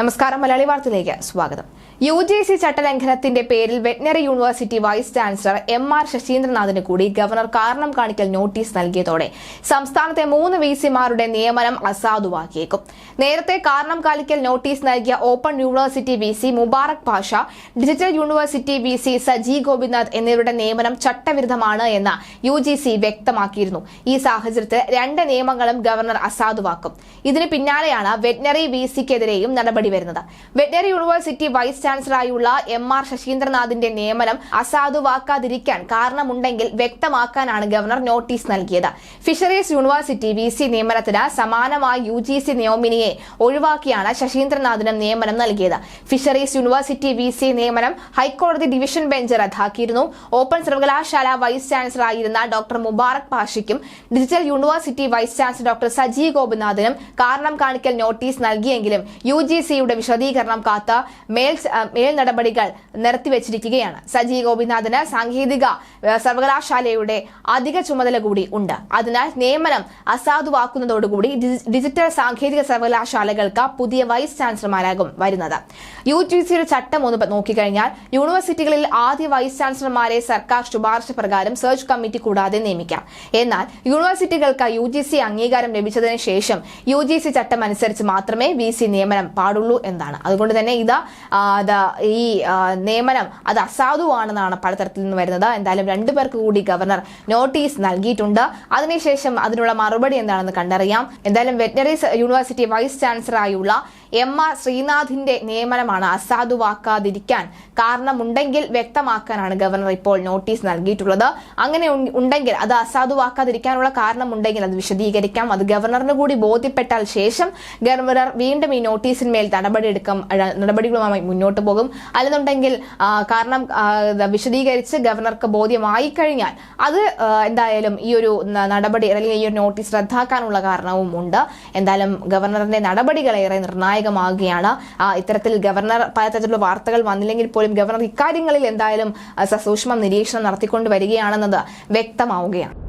നമസ്കാരം മലയാളി വാർത്തയിലേക്ക് സ്വാഗതം. യു ജി സി ചട്ടലംഘനത്തിന്റെ പേരിൽ veterinary university vice chancellor M R ശശീന്ദ്രനാഥിന് കൂടി ഗവർണർ കാരണം കാണിക്കൽ നോട്ടീസ് നൽകിയതോടെ സംസ്ഥാനത്തെ മൂന്ന് വി സിമാരുടെ നിയമനം അസാധുവാക്കിയേക്കും. നേരത്തെ കാരണം കാണിക്കൽ നോട്ടീസ് നൽകിയ open university V C Mubarak Pasha digital university V C Saji Gopinath എന്നിവരുടെ നിയമനം ചട്ടവിരുദ്ധമാണ് എന്ന് യു ജി സി വ്യക്തമാക്കിയിരുന്നു. ഈ സാഹചര്യത്തിൽ രണ്ട് നിയമങ്ങളും ഗവർണർ അസാധുവാക്കും. ഇതിന് പിന്നാലെയാണ് വെറ്റിനറി വി സിക്കെതിരെയും നടപടി വരുന്നത്. വെറ്ററി യൂണിവേഴ്സിറ്റി വൈസ് ചാൻസലറായുള്ള എം ആർ ശശീന്ദ്രനാഥിന്റെ നിയമനം അസാധുവാക്കാതിരിക്കാൻ കാരണമുണ്ടെങ്കിൽ വ്യക്തമാക്കാനാണ് ഗവർണർ നോട്ടീസ് നൽകിയത്. ഫിഷറീസ് യൂണിവേഴ്സിറ്റി വി സി നിയമനത്തിന് സമാനമായി യു ജി സി നിയോമിനിയെ ഒഴിവാക്കിയാണ് ശശീന്ദ്രനാഥിന് നിയമനം നൽകിയത്. ഫിഷറീസ് യൂണിവേഴ്സിറ്റി വി സി നിയമനം ഹൈക്കോടതി ഡിവിഷൻ ബെഞ്ച് റദ്ദാക്കിയിരുന്നു. ഓപ്പൺ സർവകലാശാല വൈസ് ചാൻസലറായിരുന്ന doctor Mubarak പാഷയ്ക്കും digital university vice chancellor doctor Saji ഗോപിനാഥിനും കാരണം കാണിക്കൽ നോട്ടീസ് നൽകിയെങ്കിലും യു ജി സിയുടെ വിശദീകരണം കാത്ത് മേൽ മേൽ നടപടികൾ നിർത്തിവച്ചിരിക്കുകയാണ്. സജി ഗോപിനാഥിന് സാങ്കേതിക സർവകലാശാലയുടെ അധിക ചുമതല കൂടി ഉണ്ട്. അതിനാൽ നിയമനം അസാധുവാക്കുന്നതോടുകൂടി ഡിജിറ്റൽ സാങ്കേതിക സർവകലാശാലകൾക്ക് പുതിയ വൈസ് ചാൻസലർമാരാകും വരുന്നത്. യു ജി സിയുടെ ചട്ടം ഒന്ന് നോക്കിക്കഴിഞ്ഞാൽ യൂണിവേഴ്സിറ്റികളിൽ ആദ്യ വൈസ് ചാൻസലർമാരെ സർക്കാർ ശുപാർശ പ്രകാരം സെർച്ച് കമ്മിറ്റി കൂടാതെ നിയമിക്കാം. എന്നാൽ യൂണിവേഴ്സിറ്റികൾക്ക് യു ജി സി അംഗീകാരം ലഭിച്ചതിന് ശേഷം യു ജി സി ചട്ടം അനുസരിച്ച് മാത്രമേ വി സി നിയമനം പാടുള്ളൂ എന്നാണ്. അതുകൊണ്ട് തന്നെ ഇത് ഈ നിയമനം അത് അസാധുവാണെന്നാണ് പലതരത്തിൽ നിന്ന് വരുന്നത്. എന്തായാലും രണ്ടു പേർക്ക് കൂടി ഗവർണർ നോട്ടീസ് നൽകിയിട്ടുണ്ട്. അതിനുശേഷം അതിനുള്ള മറുപടി എന്താണെന്ന് കണ്ടറിയാം. എന്തായാലും വെറ്റിനറി യൂണിവേഴ്സിറ്റി വൈസ് ചാൻസലറായുള്ള എം ആർ ശ്രീനാഥിന്റെ നിയമനമാണ് അസാധുവാക്കാതിരിക്കാൻ കാരണമുണ്ടെങ്കിൽ വ്യക്തമാക്കാനാണ് ഗവർണർ ഇപ്പോൾ നോട്ടീസ് നൽകിയിട്ടുള്ളത്. അങ്ങനെ ഉണ്ടെങ്കിൽ അത് അസാധുവാക്കാതിരിക്കാനുള്ള കാരണമുണ്ടെങ്കിൽ അത് വിശദീകരിക്കാം. അത് ഗവർണറിന് കൂടി ബോധ്യപ്പെട്ടാൽ ശേഷം ഗവർണർ വീണ്ടും ഈ നോട്ടീസിന്മേൽ നടപടിയെടുക്കും നടപടികളുമായി മുന്നോട്ട് പോകും. അല്ലെന്നുണ്ടെങ്കിൽ കാരണം വിശദീകരിച്ച് ഗവർണർക്ക് ബോധ്യമായി കഴിഞ്ഞാൽ അത് എന്തായാലും ഈ ഒരു നടപടി അല്ലെങ്കിൽ ഈ ഒരു നോട്ടീസ് റദ്ദാക്കാനുള്ള കാരണവും ഉണ്ട് എന്തായാലും ഗവർണറിന്റെ നടപടികൾ ഏറെ നിർണായകമാകുകയാണ്. ഇത്തരത്തിൽ ഗവർണർ പലതരത്തിലുള്ള വാർത്തകൾ വന്നില്ലെങ്കിൽ പോലും ഗവർണർ ഇക്കാര്യങ്ങളിൽ എന്തായാലും സസൂക്ഷ്മം നിരീക്ഷണം നടത്തിക്കൊണ്ട് വരികയാണെന്നത് വ്യക്തമാവുകയാണ്.